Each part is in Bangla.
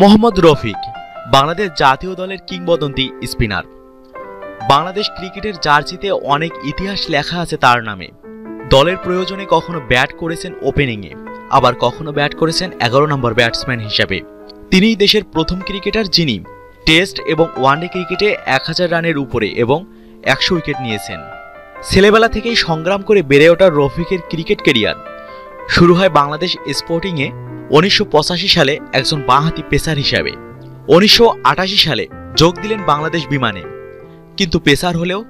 মোহাম্মদ রফিক, বাংলাদেশ জাতীয় দলের কিংবদন্তি স্পিনার। বাংলাদেশ ক্রিকেটের জার্সিতে অনেক ইতিহাস লেখা আছে তার নামে। দলের প্রয়োজনে কখনো ব্যাট করেছেন ওপেনিংয়ে, আবার কখনো ব্যাট করেছেন এগারো নম্বর ব্যাটসম্যান হিসেবে। তিনিই দেশের প্রথম ক্রিকেটার যিনি টেস্ট এবং ওয়ানডে ক্রিকেটে এক হাজার রানের উপরে এবং একশো উইকেট নিয়েছেন। ছেলেবেলা থেকেই সংগ্রাম করে বেড়ে ওঠা রফিকের ক্রিকেট কেরিয়ার শুরু হয় বাংলাদেশ স্পোর্টিংয়ে উনিশশো পঁচাশি সালে একজন বাঁহাতি পেসার হিসাবে। উনিশশো সালে যোগ দিলেন বাংলাদেশ বিমানে। কিন্তু পেসার হলেও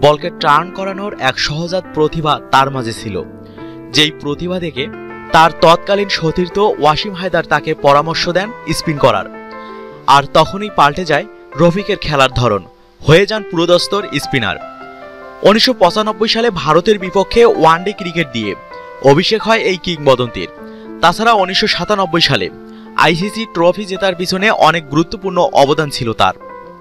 বলকে টার্ন করানোর এক সহজাত প্রতিভা তার মাঝে ছিল। যেই প্রতিভা দেখে তার তৎকালীন সতীর্থ ওয়াসিম হায়দার তাকে পরামর্শ দেন স্পিন করার। আর তখনই পাল্টে যায় রফিকের খেলার ধরন। হয়ে যান পুরোদস্তর স্পিনার। উনিশশো পঁচানব্বই সালে ভারতের বিপক্ষে ওয়ানডে ক্রিকেট দিয়ে অভিষেক হয় এই কিংবদন্তির। তাছাড়া উনিশশো সাতানব্বই সালে আইসিসি ট্রফি জেতার পিছনে অনেক গুরুত্বপূর্ণ অবদান ছিল তার।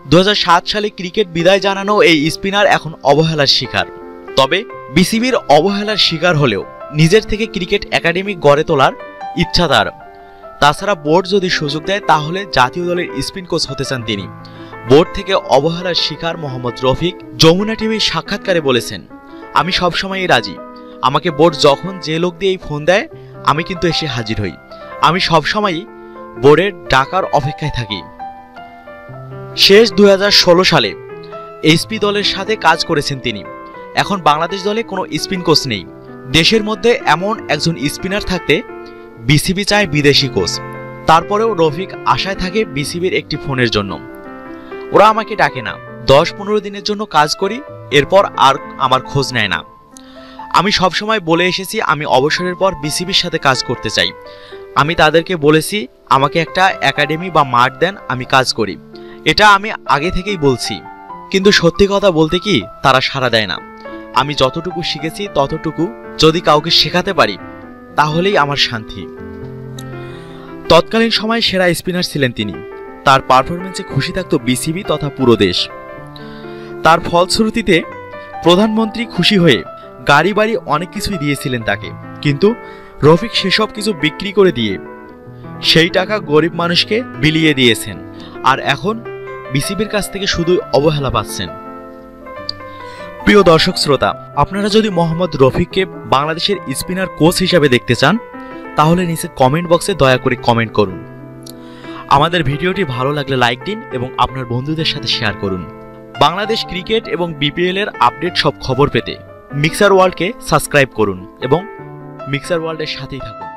দুহাজার সাত সালে ক্রিকেট বিদায় জানানো এই স্পিনার এখন অবহেলার শিকার। তবে বিসিবির অবহেলার শিকার হলেও নিজের থেকে ক্রিকেট একাডেমি গড়ে তোলার ইচ্ছা তার। তাছাড়া বোর্ড যদি সুযোগ দেয়, তাহলে জাতীয় দলের স্পিন কোচ হতে চান তিনি। বোর্ড থেকে অবহেলার শিকার মোহাম্মদ রফিক যমুনা টিভির সাক্ষাৎকারে বলেছেন, আমি সবসময়ই রাজি। আমাকে বোর্ড যখন যে লোক দিয়ে এই ফোন দেয় আমি কিন্তু এসে হাজির হই। আমি সবসময়ই বোর্ডের ডাকার অপেক্ষায় থাকি। শেষ দু হাজার ষোলো সালে এসপি দলের সাথে কাজ করেছেন তিনি। এখন বাংলাদেশ দলে কোনো স্পিন কোচ নেই। দেশের মধ্যে এমন একজন স্পিনার থাকতে বিসিবি চায় বিদেশি কোচ। তারপরেও রফিক আশায় থাকে বিসিবির একটি ফোনের জন্য। ওরা আমাকে ডাকে না। দশ পনেরো দিনের জন্য কাজ করি, এরপর আর আমার খোঁজ নেয় না। আমি সবসময় বলে এসেছি আমি অবসরের পর বিসিবির সাথে কাজ করতে চাই। আমি তাদেরকে বলেছি, আমাকে একটা একাডেমি বা মাঠ দেন, আমি কাজ করি। এটা আমি আগে থেকেই বলছি। কিন্তু সত্যি কথা বলতে কি, তারা সাড়া দেয় না। আমি যতটুকু শিখেছি ততটুকু যদি কাউকে শেখাতে পারি, তাহলেই আমার শান্তি। তৎকালীন সময়ে সেরা স্পিনার ছিলেন তিনি। তার পারফরমেন্সে খুশি থাকত বিসিবি তথা পুরো দেশ। তার ফলশ্রুতিতে প্রধানমন্ত্রী খুশি হয়ে গাড়ি বাড়ি অনেক কিছুই দিয়েছিলেন তাকে। কিন্তু রফিক সেসব কিছু বিক্রি করে দিয়ে সেই টাকা গরিব মানুষকে বিলিয়ে দিয়েছেন। আর এখন বিসিবির কাছ থেকে শুধুই অবহেলা পাচ্ছেন। প্রিয় দর্শক শ্রোতা, আপনারা যদি মোহাম্মদ রফিককে বাংলাদেশের স্পিনার কোচ হিসাবে দেখতে চান, তাহলে নিচে কমেন্ট বক্সে দয়া করে কমেন্ট করুন। আমাদের ভিডিওটি ভালো লাগলে লাইক দিন এবং আপনার বন্ধুদের সাথে শেয়ার করুন। বাংলাদেশ ক্রিকেট এবং বিপিএল এর আপডেট সব খবর পেতে মিক্সার ওয়ার্ল্ডকে সাবস্ক্রাইব করুন এবং মিক্সার ওয়ার্ল্ডের সাথেই থাকুন।